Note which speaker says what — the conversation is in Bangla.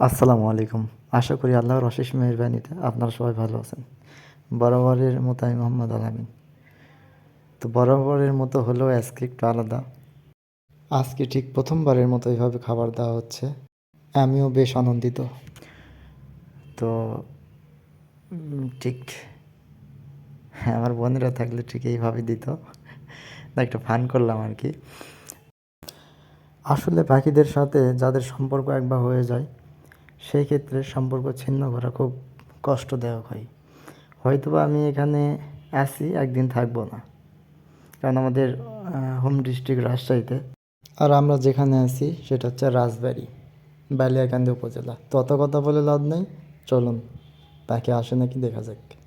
Speaker 1: আসসালামু আলাইকুম। আশা করি আল্লাহর অশেষ মেহরবানিতে আপনারা সবাই ভালো আছেন। বরাবরের মতো আমি মোহাম্মদ আলামিন। তো বরাবরের মতো হলেও আজকে একটু আলাদা। আজকে ঠিক প্রথমবারের মতো এইভাবে খাবার দেওয়া হচ্ছে। আমিও বেশ আনন্দিত। তো ঠিক হ্যাঁ আমার বোনেরা থাকলে ঠিক এইভাবে দিত। একটু ফান করলাম আর কি। আসলে পাখিদের সাথে যাদের সম্পর্ক একবার হয়ে যায় সেই ক্ষেত্রে সম্পর্ক ছিন্ন করা খুব কষ্টদায়ক হয়। হয়তোবা আমি এখানে আসি, একদিন থাকব না। কারণ আমাদের হোম ডিস্ট্রিক্ট রাজশাহীতে। আর আমরা যেখানে আছি, সেটা হচ্ছে রাজবাড়ি, বালিয়াকান্দি উপজেলা। তত কথা বলে লাভ নেই, চলুন। তাকে আসে নাকি দেখা যাক।